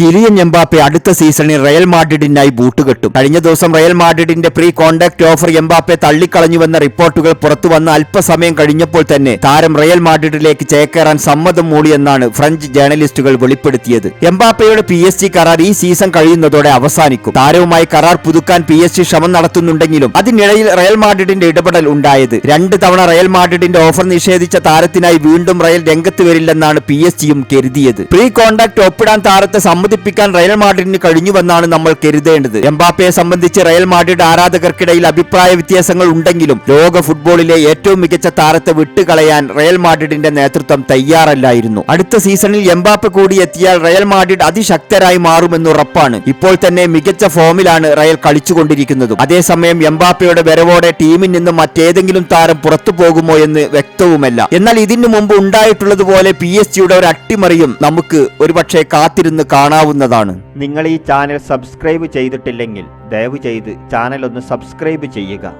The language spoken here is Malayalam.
കിലിയൻ എംബാപ്പെ അടുത്ത സീസണിൽ റയൽ മാഡ്രിഡിനായി ബൂട്ട് കെട്ടും. കഴിഞ്ഞ ദിവസം റയൽ മാഡ്രിഡിന്റെ പ്രീ കോൺടാക്ട് ഓഫർ എംബാപ്പെ തള്ളിക്കളഞ്ഞുവെന്ന റിപ്പോർട്ടുകൾ പുറത്തുവന്ന അല്പസമയം കഴിഞ്ഞപ്പോൾ തന്നെ താരം റയൽ മാഡ്രിഡിലേക്ക് ചേക്കേറാൻ സമ്മതം മൂളിയെന്നാണ് ഫ്രഞ്ച് ജേർണലിസ്റ്റുകൾ വെളിപ്പെടുത്തിയത്. എംബാപ്പയുടെ പി എസ് ജി കരാർ ഈ സീസൺ കഴിയുന്നതോടെ അവസാനിക്കും. താരവുമായി കരാർ പുതുക്കാൻ പി എസ് ജി ശ്രമം നടത്തുന്നുണ്ടെങ്കിലും അതിനിടയിൽ റയൽ മാഡ്രിഡിന്റെ ഇടപെടൽ ഉണ്ടായത്. രണ്ട് തവണ റയൽ മാഡ്രിഡിന്റെ ഓഫർ നിഷേധിച്ച താരത്തിനായി വീണ്ടും റയൽ രംഗത്ത് വരില്ലെന്നാണ് പി എസ് ജിയും കരുതിയത്. പ്രീ കോൺടാക്ട് ഒപ്പിടാൻ താരത്തെ സമ്മതിപ്പിക്കാൻ റയൽ മാഡ്രിഡിന് കഴിഞ്ഞുവെന്നാണ് നമ്മൾ കരുതേണ്ടത്. എംബാപ്പയെ സംബന്ധിച്ച് റയൽ മാഡ്രിഡ് ആരാധകർക്കിടയിൽ അഭിപ്രായ വ്യത്യാസങ്ങൾ ഉണ്ടെങ്കിലും ലോക ഫുട്ബോളിലെ ഏറ്റവും മികച്ച താരത്തെ വിട്ടുകളയാൻ റയൽ മാഡ്രിഡിന്റെ നേതൃത്വം തയ്യാറല്ലായിരുന്നു. അടുത്ത സീസണിൽ എംബാപ്പ കൂടി എത്തിയാൽ റയൽ മാഡ്രിഡ് അതിശക്തരായി മാറുമെന്ന് ഉറപ്പാണ് ഇപ്പോൾ തന്നെ മികച്ച ഫോമിലാണ് റയൽ കളിച്ചുകൊണ്ടിരിക്കുന്നത്. അതേസമയം എംബാപ്പയുടെ വരവോടെ ടീമിൽ നിന്നും മറ്റേതെങ്കിലും താരം പുറത്തു പോകുമോ എന്ന് വ്യക്തവുമല്ല. എന്നാൽ ഇതിനു മുമ്പ് ഉണ്ടായിട്ടുള്ളതുപോലെ പി എസ് ജിയുടെ ഒരു അട്ടിമറിയും നമുക്ക് ഒരുപക്ഷെ കാത്തിരുന്ന് കാണാവുന്നതാണ് നിങ്ങൾ ഈ ചാനൽ സബ്സ്ക്രൈബ് ചെയ്തിട്ടില്ലെങ്കിൽ ദയവ് ചെയ്ത് ചാനൽ ഒന്ന് സബ്സ്ക്രൈബ് ചെയ്യുക.